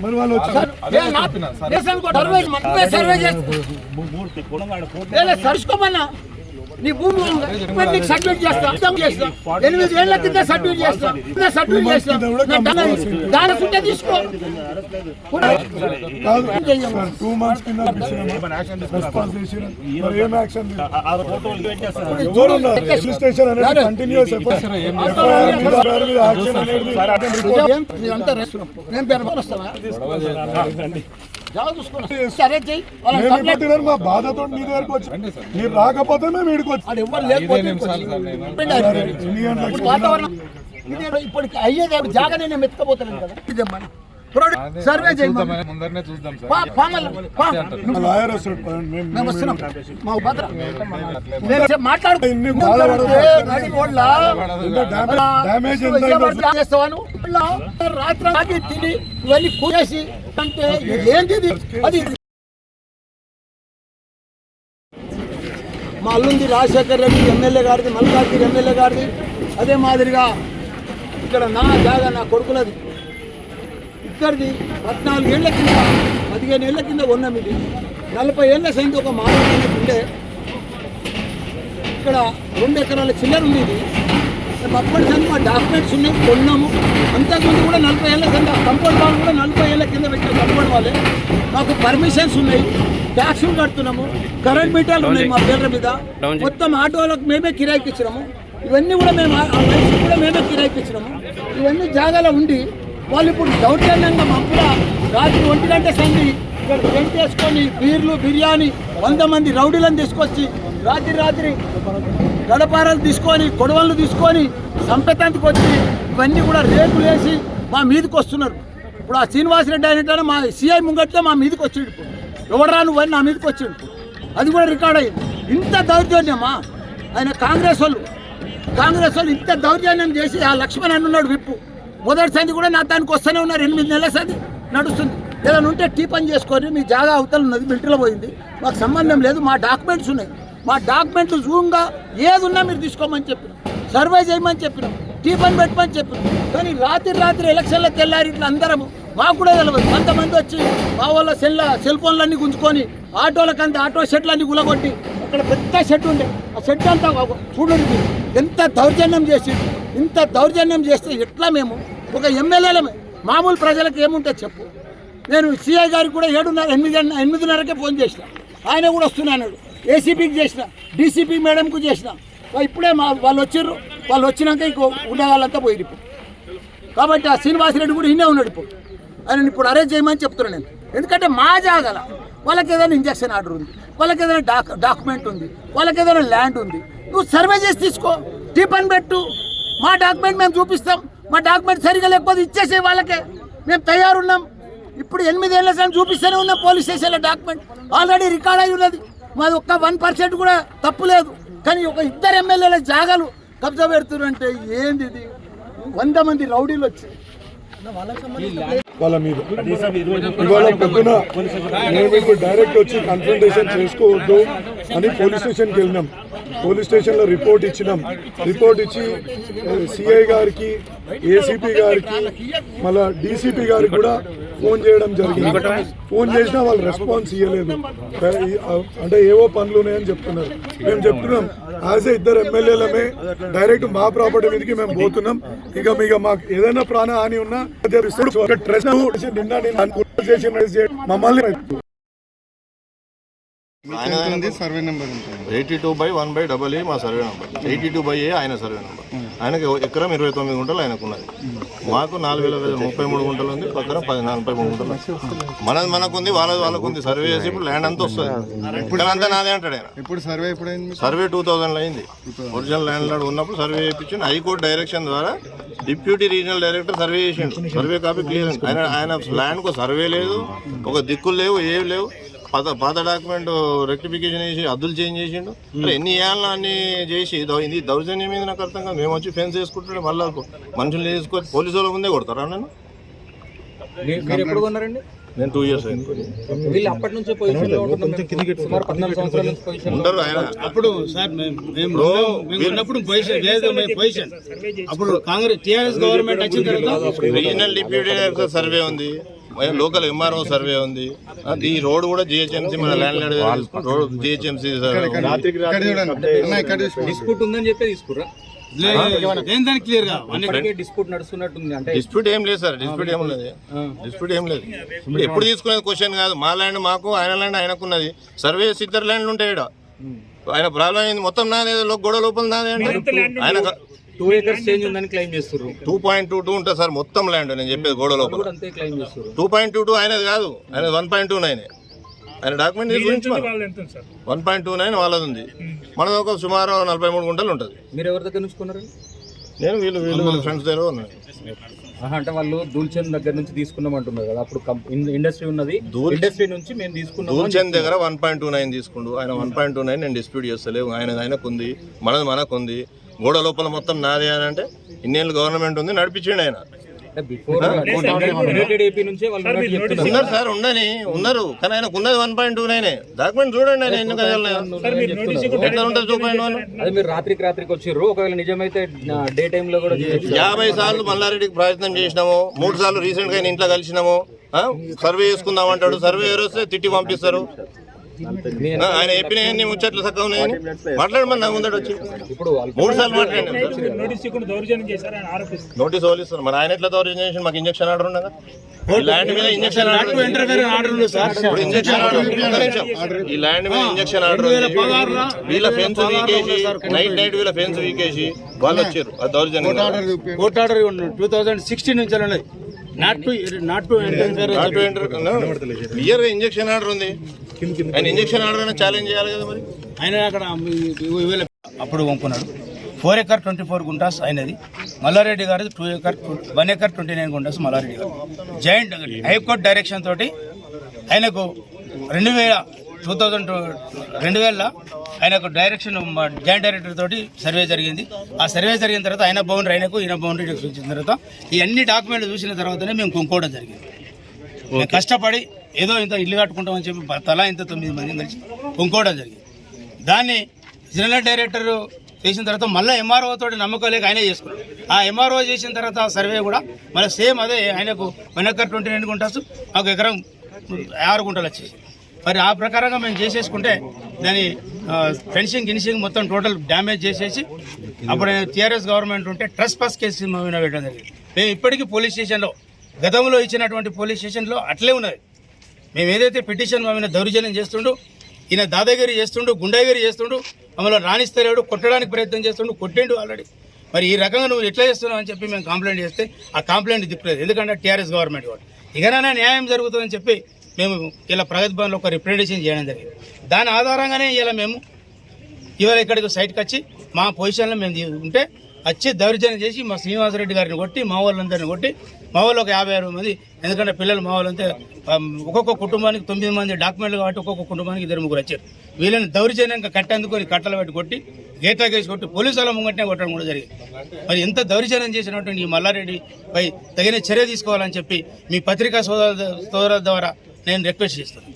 మీరు వాళ్ళు survey survey సరుచుకోమన్నా. నీ భూమి? ఇప్పుడు నీకు సర్టిఫికేట్ చేస్తా అర్థం చేస్తా. ఎనిమిది ఏళ్ళ కింద సర్టిఫికేట్ చేస్తా సర్టిఫికేట్ చేస్తా. దాని- సుట్టే తీసుకో. టూ మంత్స్ కింద మరి ఏం పేరు? వస్తావా? సరే చెయ్యి. మా బాధతో మీ దగ్గరకు వచ్చి మీరు రాకపోతే మేము ఇక్కడికి వచ్చి అది ఎవరు లేకపోతే ఇప్పుడు అయ్యేది జాగా నేను మెత్తకపోతాను కదా. సర్వే ముందరనే చూద్దాం సార్. మాట్లాడు. రాత్రి తిని ఇవన్నీ కూరేసి అంటే ఇది? అది మా అల్లుంది రాజశేఖర్ రెడ్డి ఎమ్మెల్యే గారిది మల్కాజ్గిరి ఎమ్మెల్యే గారిది. అదే మాదిరిగా ఇక్కడ నా జాగా నా కొడుకులది. ఇక్కడిది పద్నాలుగు ఏళ్ళ కింద పదిహేను ఏళ్ళ కింద ఉన్నాం ఇది. నలభై ఏళ్ళ సైంది ఒక మానవ ఉండే. ఇక్కడ రెండు ఎకరాల చిల్లర ఉంది ఇది. మేము అప్పటి సంది మా డాక్యుమెంట్స్ ఉన్నాయి కొన్నాము. అంతకుముందు కూడా నలభై ఏళ్ళ కింద కంపౌండ్ వాళ్ళు కూడా నలభై ఏళ్ళ కింద పెట్టిన కంపౌండ్ వాళ్ళే మాకు పర్మిషన్స్ ఉన్నాయి ట్యాక్సులు కడుతున్నాము కరెంట్ మీటర్లు ఉన్నాయి మా పేర్ల మీద. మొత్తం ఆటోలకు మేమే కిరాయికి ఇచ్చినాము ఇవన్నీ కూడా మేము కూడా మేమే కిరాయికి ఇచ్చినాము ఇవన్నీ జాగాలో ఉండి వాళ్ళు ఇప్పుడు దౌర్జన్యంగా మా కూడా రాత్రి ఒంటి గంట సంధి ఇక్కడ టెంట్ వేసుకొని బీర్లు బిర్యానీ వంద మంది రౌడీలను తీసుకొచ్చి రాత్రి రాత్రి గడపారాలు తీసుకొని కొడవళ్ళు తీసుకొని సంపెతానికి వచ్చి ఇవన్నీ కూడా రేకులు వేసి మా మీదకి వస్తున్నారు. ఇప్పుడు ఆ శ్రీనివాసరెడ్డి అయినట్టు మా సిఐ ముంగట్లో మా మీదకి వచ్చిండు ఇప్పుడు. ఎవడరా నువ్వు నా మీదకి వచ్చిండు. అది కూడా రికార్డ్ అయింది ఇంత దౌర్జన్యమా? ఆయన కాంగ్రెస్ వాళ్ళు. కాంగ్రెస్ వాళ్ళు ఇంత దౌర్జన్యం చేసి ఆ లక్ష్మణ్ అన్నున్నాడు విప్పు. మొదటి సంధి కూడా నా దానికి వస్తూనే ఉన్నారు. ఎనిమిది నెలల సంధి నడుస్తుంది. ఏదైనా ఉంటే టీ పని చేసుకొని మీ జాగా అవతల ఉన్నది మిలిటరీలో పోయింది. మాకు సంబంధం లేదు. మా డాక్యుమెంట్స్ ఉన్నాయి. మా డాక్యుమెంట్లు జూమ్గా ఏది ఉన్నా మీరు తీసుకోమని చెప్పిన. సర్వే చేయమని చెప్పినాం. టీ పని పెట్టమని చెప్పినాం. కానీ రాత్రి రాత్రి ఎలక్షన్లో తెల్లారి ఇట్లా అందరము మాకు కూడా తెలియదు కొంతమంది వచ్చి మా వాళ్ళ సెల్ సెల్ ఫోన్లన్నీ గుంజుకొని ఆటోలకంతా ఆటో షెడ్లన్నీ గులగొట్టి అక్కడ పెద్ద షెడ్ ఉండే. ఆ షెడ్ అంతా చూడండి ఎంత దౌర్జన్యం చేసి ఇంత దౌర్జన్యం చేస్తే ఎట్లా మేము ఒక ఎమ్మెల్యేలమే మామూలు ప్రజలకు ఏముంటే చెప్పు. నేను సిఐ గారికి కూడా ఏడున్నర ఎనిమిది ఎనిమిదిన్నరకే ఫోన్ చేసిన. ఆయన కూడా వస్తున్నాడు. ఏసీపీకి చేసిన డీసీపీ మేడంకు చేసిన. ఇప్పుడే మా వాళ్ళు వచ్చిర్రు. వాళ్ళు వచ్చినాక ఇంకో ఉండేవాళ్ళంతా పోయి ఇప్పుడు. కాబట్టి ఆ శ్రీనివాసరెడ్డి కూడా ఇన్నే ఉన్నాడు ఇప్పుడు. ఆయన ఇప్పుడు అరేంజ్ చేయమని చెప్తున్నాను నేను. ఎందుకంటే మా జాగల వాళ్ళకి ఏదైనా ఇంజక్షన్ ఆర్డర్ ఉంది. వాళ్ళకి ఏదైనా డాక్ డాక్యుమెంట్ ఉంది. వాళ్ళకి ఏదైనా ల్యాండ్ ఉంది. నువ్వు సర్వే చేసి తీసుకో. టిఫన్ పెట్టు. మా డాక్యుమెంట్ మేము చూపిస్తాం. మా డాక్యుమెంట్ సరిగా లేకపోతే ఇచ్చేసే వాళ్ళకే. మేము తయారున్నాం. ఇప్పుడు ఎనిమిది ఏళ్ళ సార్ చూపిస్తూనే ఉన్నాం పోలీస్ స్టేషన్లో డాక్యుమెంట్. ఆల్రెడీ రికార్డ్ అయి ఉన్నది. మాది ఒక్క వన్ పర్సెంట్ కూడా తప్పు లేదు. కానీ ఒక ఇద్దరు ఎమ్మెల్యేల జాగాలు కబ్జా పెడుతున్నారు అంటే ఏంది ఇది? వంద మంది రౌడీలు వచ్చి వాళ్ళ మీద. ఇవాళ పొద్దున మేము ఇప్పుడు డైరెక్ట్ వచ్చి కన్ఫrontation చేసుకోవద్దు అని పోలీస్ స్టేషన్కి వెళ్ళినాం. పోలీస్ స్టేషన్లో రిపోర్ట్ ఇచ్చినాం. రిపోర్ట్ ఇచ్చి సిఐ గారికి ఏసీపీ గారికి మళ్ళా డీసీపీ గారికి కూడా ఫోన్ చేయడం జరిగింది. ఫోన్ చేసినా వాళ్ళు రెస్పాన్స్ ఇవ్వలేదు అంటే ఏవో పనులు ఉన్నాయని చెప్తున్నారు. మేము చెప్తున్నాం యాజ్ ఏ ఇద్దరు ఎమ్మెల్యేలమే డైరెక్ట్ మా ప్రాపర్టీ మీదకి మేము పోతున్నాం. ఇక మీకు మాకు ఏదైనా ప్రాణ హాని ఉన్నా నిన్న మమ్మల్ని సర్వే నెంబర్ ఉంటుంది? Eighty two by one by double A మా survey number. Eighty two by A ఆయన సర్వే నెంబర్. ఆయనకి ఎకరం ఇరవై తొమ్మిది గుంటలు ఆయనకు ఉన్నది మాకు నాలుగు వేల ముప్పై మూడు గుంటలు ఉంది పక్కన పది నలభై మూడు గుంటలు మనది మనకు ఉంది వాళ్ళది వాళ్ళకు ఉంది సర్వే చేసి ఇప్పుడు ల్యాండ్ అంతా వస్తుంది. ఇప్పుడు అంతా నాదే అంటాడు ఆయన. ఇప్పుడు సర్వే ఎప్పుడైంది? సర్వే టూ థౌజండ్ అయింది. ఒరిజినల్ ల్యాండ్ లార్డ్ ఉన్నప్పుడు సర్వే చేయించింది హైకోర్టు డైరెక్షన్ ద్వారా డిప్యూటీ రీజనల్ డైరెక్టర్ సర్వే చేసిండు. సర్వే కాపీ క్లియర్ ఆయన ఆయన ల్యాండ్కు సర్వే లేదు ఒక దిక్కులు లేవు ఏవి లేవు. పాత పాత డాక్యుమెంట్ రెక్టిఫికేషన్ చేసి అద్దులు చేంజ్ చేసిండు. మరి ఎన్ని ఏళ్ళ అన్ని చేసి దౌ- ఇది దౌర్జన్యం మీద నాకు అర్థం కాదు. మేము వచ్చి ఫెన్స్ వేసుకుంటుంటే మళ్ళీ మనుషులు వేసుకొని పోలీసు వాళ్ళ ముందే కొడతారా నన్ను? మీరు ఎప్పుడు కొన్నారండి? నేను టూ ఇయర్స్ అయింది. వీళ్ళు అప్పటి నుంచే పొజిషన్లో ఉంటున్నారు. సుమారు పద్నాలుగు సంవత్సరాల నుంచి పొజిషన్ ఉండరు ఆయన. అప్పుడు సార్ మేము మేము ఉన్నాం- మేము ఉన్నప్పుడు పొజిషన్ లేదు మేము పొజిషన్ అప్పుడు కాంగ్రెస్ టీఆర్ఎస్ గవర్నమెంట్ వచ్చిన తర్వాత రీజనల్ డిప్యూటీ డైరెక్టర్ సర్వే ఉంది. లోకల్ ఎంఆర్ఓ సర్వే ఉంది. అది ఈ రోడ్ కూడా జిహెచ్ఎంసీ మన landlord road GHMC dispute ఉందని చెప్పి అన్నిటికీ డిస్ప్యూట్ ఏం లేదు సార్ డిస్ప్యూట్ ఏం లేదు. డిస్ప్యూట్ ఏం లేదు. ఇప్పుడు ఎప్పుడు తీసుకునేది క్వశ్చన్ కాదు. మా ల్యాండ్ మాకు ఆయన ల్యాండ్ ఆయనకున్నది. సర్వే ఇద్దరు ల్యాండ్లు ఉంటాయి ఈడ. ఆయన ప్రాబ్లం అయింది మొత్తం నాదే గొడవ లోపల నాదే అంటే. ఆయన టూ ఏకర్స్ చేంజ్ ఉందని క్లెయిమ్ చేస్తుర్రు. టూ పాయింట్ టూ టూ ఉంటుంది సార్ మొత్తం ల్యాండ్ నేను చెప్పేది గోడ లోపల. అంతే క్లెయిమ్ చేస్తుర్రు. టూ పాయింట్ టూ టూ ఆయనది కాదు. ఆయన వన్ పాయింట్ టూ నైన్ ఆయన డాక్యుమెంట్ గురించి వన్ పాయింట్ టూ నైన్ వాళ్ళది ఉంది. మనది ఒక సుమారు నలభై మూడు గుంటలు ఉంటుంది. మీరు ఎవరి దగ్గర నుంచి కొన్నారు నేను వీళ్ళు వీళ్ళు వీళ్ళ ఫ్రెండ్స్ దగ్గర ఉన్నాను. అంటే వాళ్ళు దూల్చంద్ దగ్గర నుంచి తీసుకున్నాం అంటున్నారు కదా. అప్పుడు ఇండస్ట్రీ ఉన్నది. ఇండస్ట్రీ నుంచి మేము తీసుకున్నాం దూల్చంద్ దగ్గర వన్ పాయింట్ టూ నైన్ తీసుకుండు. ఆయన వన్ పాయింట్ టూ నైన్ నేను డిస్ప్యూట్ చేస్తలేవు. ఆయన ఆయనకు ఉంది మనది మనకు ఉంది గోడ లోపల మొత్తం నాదే అని అంటే ఇన్నేళ్ళు గవర్నమెంట్ ఉంది నడిపించండి ఆయన. ఉన్నారు సార్ ఉండని ఉన్నారు కానీ ఆయనకు ఉన్నది one point two nine document చూడండి ఆయన ఎన్ని చూపండి రాత్రికి రాత్రికి వచ్చిర్రు ఒకవేళ నిజమైతే డే టైమ్లో కూడా యాభై సార్లు మల్లారెడ్డికి ప్రయత్నం చేసినాము. మూడు సార్లు రీసెంట్గా ఇంట్లో కలిసినాము? సర్వే చేసుకుందాం అంటాడు. సర్వే వస్తే తిట్టి పంపిస్తారు. ఆయన చెప్పిన ముచ్చట్లు ఉన్నాయని మాట్లాడమని నాకు ముందట వచ్చి. మూడు సార్లు మాట్లాడినాం. నోటీస్ ఓలిస్తారు మరి ఆయన ఎట్లా దౌర్జన్యం చేసి మాకు ఇంజక్షన్ ఆర్డర్ ఉండగా ఈ ల్యాండ్ మీద ఇంజక్షన్ ఆర్డర్ ఉంది. ఆర్డర్ ఉంది. సార్ ఇప్పుడు ఇంజక్షన్ ఆర్డర్. ఈ ల్యాండ్ మీద ఇంజక్షన్ ఆర్డర్. వీళ్ళ ఫెన్స్ వీకేసి నైట్ నైట్ వీళ్ళ ఫెన్స్ వీకేసి వాళ్ళు వచ్చారు. ఆ దౌర్జన్యం court order two thousand sixteen నుంచి ఉన్నది నాట్ టు నాట్ టు క్లియర్గా ఇంజక్షన్ ఆర్డర్ ఉంది. ఆయన ఇంజక్షన్ ఛాలెంజ్ చేయాలి కదా మరి? ఆయన అక్కడ అప్పుడు వంకున్నాడు four acre twenty four guntas అయినది. మల్లారెడ్డి గారు two acre one acre twenty nine guntas Mallareddy గారు జాయింట్ హైకోర్టు డైరెక్షన్ తోటి ఆయనకు రెండు వేల టూ థౌజండ్ రెండు వేల ఆయనకు డైరెక్షన్ జాయింట్ డైరెక్టర్ తోటి సర్వే జరిగింది. ఆ సర్వే జరిగిన తర్వాత ఆయన బౌండరీ ఆయనకు ఈయన బౌండరీ చూసిన తర్వాత ఈ అన్ని డాక్యుమెంట్లు చూసిన తర్వాతనే మేము కొనుక్కోవడం జరిగింది. కష్టపడి ఏదో ఇంత ఇల్లు కట్టుకుంటామని చెప్పి తలా ఇంత తొమ్మిది మంది కలిసి కొనుక్కోవడం జరిగింది. దాన్ని జనరల్ డైరెక్టర్ చేసిన తర్వాత మళ్ళీ ఎంఆర్ఓ తోటి నమ్మకం లేక ఆయనే చేసుకున్నాడు. ఆ ఎంఆర్ఓ చేసిన తర్వాత సర్వే కూడా మళ్ళీ సేమ్ అదే ఆయనకు one acre twenty nine guntas ఒక ఎకరం ఆరు గుంటలు వచ్చేసి. మరి ఆ ప్రకారంగా మేము చేసేసుకుంటే దాని ఫెన్సింగ్ గిన్సింగ్ మొత్తం టోటల్ డ్యామేజ్ చేసేసి అప్పుడు టీఆర్ఎస్ గవర్నమెంట్ ఉంటే ట్రస్ట్ పాస్ కేసు మేము పెట్టడం జరిగింది. మేము ఇప్పటికీ పోలీస్ స్టేషన్లో గతంలో ఇచ్చినటువంటి పోలీస్ స్టేషన్లో అట్లే ఉన్నది. మేము ఏదైతే పిటిషన్ మా దౌర్జన్యం చేస్తుండో ఈయన దాదాగిరి చేస్తుండు గుండాగిరి చేస్తుండు మమ్మల్ని రాణిస్తలేడు కొట్టడానికి ప్రయత్నం చేస్తుండు కొట్టిండు ఆల్రెడీ. మరి ఈ రకంగా నువ్వు ఎట్లా చేస్తున్నావు అని చెప్పి మేము కంప్లైంట్ చేస్తే ఆ కంప్లైంట్ దిక్కులేదు ఎందుకంటే టీఆర్ఎస్ గవర్నమెంట్ వాడు ఇకనైనా న్యాయం జరుగుతుందని చెప్పి మేము ఇలా ప్రగతి భవన్లో ఒక రిప్రజెంటేషన్ చేయడం జరిగింది. దాని ఆధారంగానే ఇలా మేము ఇవాళ ఇక్కడికి సైట్కి వచ్చి మా పొజిషన్లో మేము ఉంటే వచ్చి దౌర్జన్యం చేసి మా శ్రీనివాసరెడ్డి గారిని కొట్టి మా వాళ్ళందరిని కొట్టి మా వాళ్ళు ఒక యాభై అరవై మంది ఎందుకంటే పిల్లలు మావాళ్ళంతే ఒక్కొక్క కుటుంబానికి తొమ్మిది మంది డాక్యుమెంట్లు కాబట్టి ఒక్కొక్క కుటుంబానికి ఇద్దరు ముగ్గురు వచ్చారు. వీళ్ళని దౌర్జన్యంగా కట్టేందుకు కట్టలు పెట్టి కొట్టి గేట్లా కేసు కొట్టి పోలీసు వాళ్ళ ముంగట్నే కొట్టడం కూడా జరిగింది. మరి ఎంత దౌర్జన్యం చేసినటువంటి ఈ మల్లారెడ్డి పై తగిన చర్య తీసుకోవాలని చెప్పి మీ పత్రికా సోదరు సోదరుల ద్వారా నేను రిక్వెస్ట్ చేస్తున్నాను.